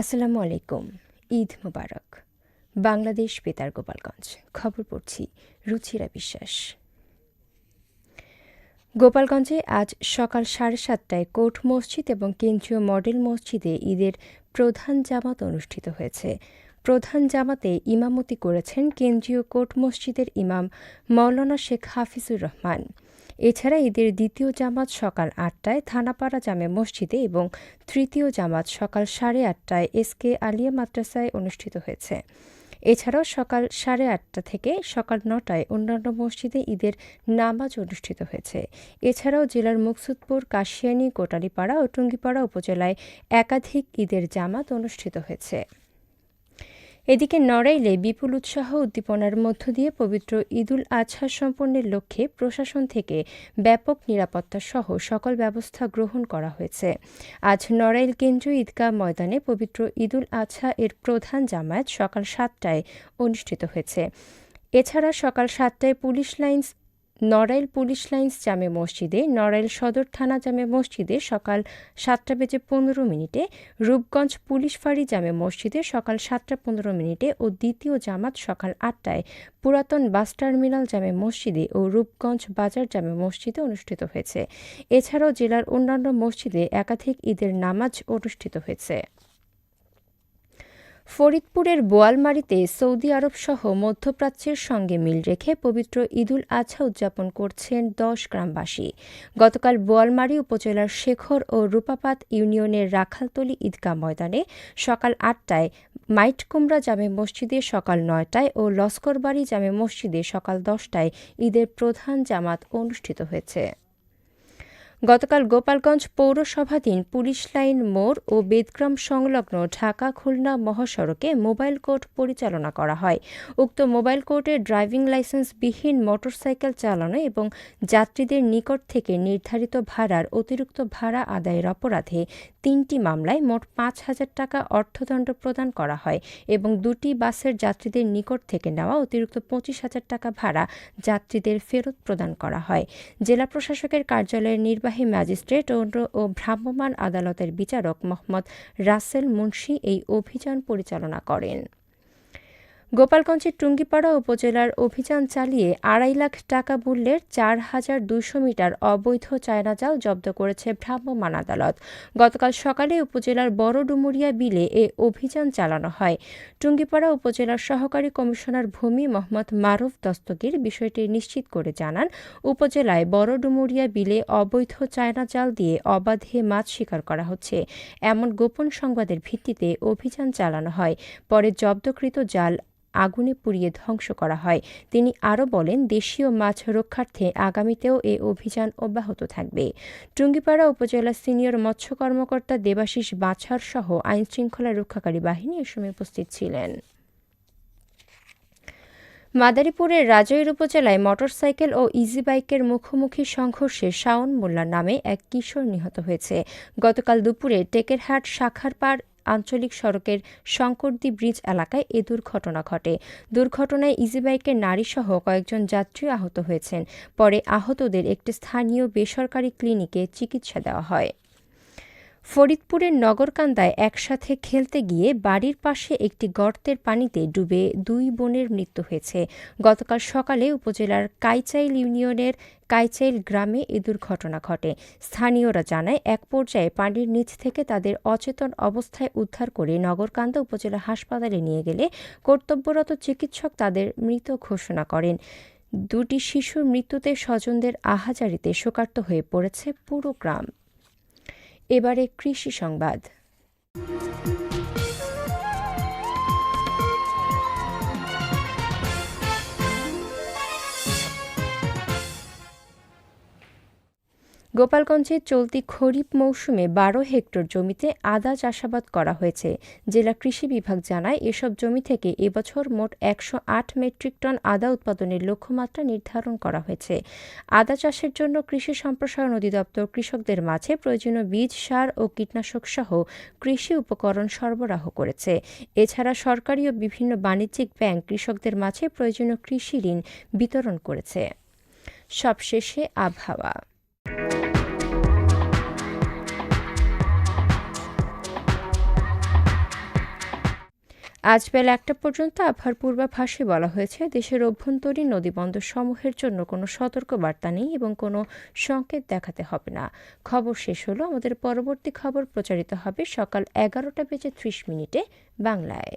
আসসালামু আলাইকুম। ঈদ মোবারক। বাংলাদেশ বেতার গোপালগঞ্জ। খবর পড়ছি রুচিরা বিশ্বাস। গোপালগঞ্জে আজ সকাল সাড়ে সাতটায় কোর্ট মসজিদ এবং কেন্দ্রীয় মডেল মসজিদে ঈদের প্রধান জামাত অনুষ্ঠিত হয়েছে। প্রধান জামাতে ইমামতি করেছেন কেন্দ্রীয় কোর্ট মসজিদের ইমাম মৌলানা শেখ হাফিজুর রহমান। এছাড়া ঈদের দ্বিতীয় জামাত সকাল আটটায় থানাপাড়া জামে মসজিদে এবং তৃতীয় জামাত সকাল সাড়ে আটটায় এস কে আলিয়া মাদ্রাসায় অনুষ্ঠিত হয়েছে। এছাড়াও সকাল সাড়ে আটটা থেকে সকাল নটায় অন্যান্য মসজিদে ঈদের নামাজ অনুষ্ঠিত হয়েছে। এছাড়াও জেলার মুকসুদপুর, কাশিয়ানী, কোটালীপাড়া ও টুঙ্গিপাড়া উপজেলায় একাধিক ঈদের জামাত অনুষ্ঠিত হয়েছে। এদিকে নড়াইলে বিপুল উৎসাহ উদ্দীপনার মধ্য দিয়ে পবিত্র ঈদুল আজহা সম্পন্নের লক্ষ্যে প্রশাসন থেকে ব্যাপক নিরাপত্তা সহ সকল ব্যবস্থা গ্রহণ করা হয়েছে। আজ নড়াইল কেন্দ্রীয় ঈদগাহ ময়দানে পবিত্র ঈদুল আজহা এর প্রধান জামায়াত সকাল সাতটায় অনুষ্ঠিত হয়েছে। এছাড়া সকাল সাতটায় police lines Narail police lines জামে মসজিদে, নড়াইল সদর থানা জামে মসজিদে সকাল সাতটা বেজে পনেরো মিনিটে, রূপগঞ্জ পুলিশ ফাঁড়ি জামে মসজিদে সকাল সাতটা পনেরো মিনিটে ও দ্বিতীয় জামাত সকাল আটটায় পুরাতন বাস টার্মিনাল জামে মসজিদে ও রূপগঞ্জ বাজার জামে মসজিদে অনুষ্ঠিত হয়েছে। এছাড়াও জেলার অন্যান্য মসজিদে একাধিক ঈদের নামাজ অনুষ্ঠিত হয়েছে। ফরিদপুরের বোয়ালমারিতে সৌদি আরব সহ মধ্যপ্রাচ্যের সঙ্গে মিল রেখে পবিত্র ঈদুল আজহা উদযাপন করছেন দশ গ্রামবাসী। গতকাল বোয়ালমারি উপজেলার শেখর ও রূপাপাত ইউনিয়নের রাখালতলি ঈদগাহ ময়দানে সকাল আটটায় মাইটকুমরা জামে মসজিদে সকাল নয়টায় ও লস্করবাড়ি জামে মসজিদে সকাল দশটায় ঈদের প্রধান জামাত অনুষ্ঠিত হয়েছে। গতকাল গোপালগঞ্জ পৌরসভাধীন পুলিশ লাইন মোড় ও বেদগ্রাম সংলগ্ন ঢাকা খুলনা মহাসড়কে মোবাইল কোর্ট পরিচালনা করা হয়। উক্ত মোবাইল কোর্টে ড্রাইভিং লাইসেন্সবিহীন মোটরসাইকেল চালানো এবং যাত্রীদের নিকট থেকে নির্ধারিত ভাড়ার অতিরিক্ত ভাড়া আদায়ের অপরাধে তিনটি মামলায় মোট পাঁচ হাজার টাকা অর্থদণ্ড প্রদান করা হয় এবং দুটি বাসের যাত্রীদের নিকট থেকে নেওয়া অতিরিক্ত পঁচিশ হাজার টাকা ভাড়া যাত্রীদের ফেরত প্রদান করা হয়। জেলা প্রশাসকের কার্যালয়ের নির্বাহী ম্যাজিস্ট্রেট ও ভ্রাম্যমাণ আদালতের বিচারক মোহাম্মদ রাসেল মুন্সি এই অভিযান পরিচালনা করেন। গোপালগঞ্জের টুঙ্গিপাড়া উপজেলার অভিযান চালিয়ে আড়াই লাখ টাকা মূল্যের চার হাজার দুশো মিটার অবৈধ চায়না জাল জব্দ করেছে ভ্রাম্যমাণ আদালত। গতকাল সকালে উপজেলার বড় ডুমুরিয়া বিলে এ অভিযান চালানো হয়। টুঙ্গিপাড়া উপজেলার সহকারী কমিশনার ভূমি মোহাম্মদ মারুফ দস্তগীর বিষয়টি নিশ্চিত করে জানান, উপজেলায় বড় ডুমুরিয়া বিলে অবৈধ চায়না জাল দিয়ে অবাধে মাছ শিকার করা হচ্ছে। এমন গোপন সংবাদের ভিত্তিতে অভিযান চালানো হয়। পরে জব্দকৃত জাল আগুনে পুড়িয়ে ধ্বংস করা হয়। তিনি আরও বলেন, দেশীয় মাছ রক্ষার্থে আগামীতেও এ অভিযান অব্যাহত থাকবে। টুঙ্গিপাড়া উপজেলা সিনিয়র মৎস্য কর্মকর্তা দেবাশিস বাছার সহ আইনশৃঙ্খলা রক্ষাকারী বাহিনী এ সময় উপস্থিত ছিলেন। মাদারীপুরের রাজৈর উপজেলায় মোটরসাইকেল ও ইজি বাইকের মুখোমুখি সংঘর্ষে শাওন মোল্লা নামে এক কিশোর নিহত হয়েছে। গতকাল দুপুরে টেকেরহাট শাখার পাড় আঞ্চলিক সড়কের শঙ্করদ্বীপ ব্রিজ এলাকায় এ দুর্ঘটনা ঘটে। দুর্ঘটনায় ইজিবাইকের নারীসহ কয়েকজন যাত্রী আহত হয়েছেন। পরে আহতদের একটি স্থানীয় বেসরকারি ক্লিনিকে চিকিৎসা দেওয়া হয়। ফরিদপুরের নগরকান্দায় একসাথে খেলতে গিয়ে বাড়ির পাশে একটি গর্তের পানিতে ডুবে দুই বোনের মৃত্যু হয়েছে। গতকাল সকালে উপজেলার কাইচাইল ইউনিয়নের কাইচাইল গ্রামে এ দুর্ঘটনা ঘটে। স্থানীয়রা জানায়, এক পর্যায়ে পানির নিচ থেকে তাদের অচেতন অবস্থায় উদ্ধার করে নগরকান্দা উপজেলা হাসপাতালে নিয়ে গেলে কর্তব্যরত চিকিৎসক তাদের মৃত ঘোষণা করেন। দুটি শিশুর মৃত্যুতে স্বজনদের আহাজারিতে শোকার্ত হয়ে পড়েছে পুরো গ্রাম। এবারে কৃষি সংবাদ। গোপালগঞ্জে চলতি খরিফ মৌসুমে বারো হেক্টর জমিতে আদা চাষাবাদ করা হয়েছে। জেলা কৃষি বিভাগ জানায়, এসব জমি থেকে এবছর মোট একশো আট মেট্রিক টন আদা উৎপাদনের লক্ষ্যমাত্রা নির্ধারণ করা হয়েছে। আদা চাষের জন্য কৃষি সম্প্রসারণ অধিদপ্তর কৃষকদের মাঝে প্রয়োজনীয় বীজ, সার ও কীটনাশক সহ কৃষি উপকরণ সরবরাহ করেছে। এছাড়া সরকারি ও বিভিন্ন বাণিজ্যিক ব্যাংক কৃষকদের মাঝে প্রয়োজনীয় কৃষি ঋণ বিতরণ করেছে। সবশেষে আবহাওয়া। আজ বেলা একটা পর্যন্ত আবহাওয়ার পূর্বাভাসে বলা হয়েছে, দেশের অভ্যন্তরীণ নদীবন্দর সমূহের জন্য কোনো সতর্কবার্তা নেই এবং কোনো সংকেত দেখাতে হবে না। খবর শেষ হলো। আমাদের পরবর্তী খবর প্রচারিত হবে সকাল এগারোটা বেজে ত্রিশ মিনিটে বাংলায়।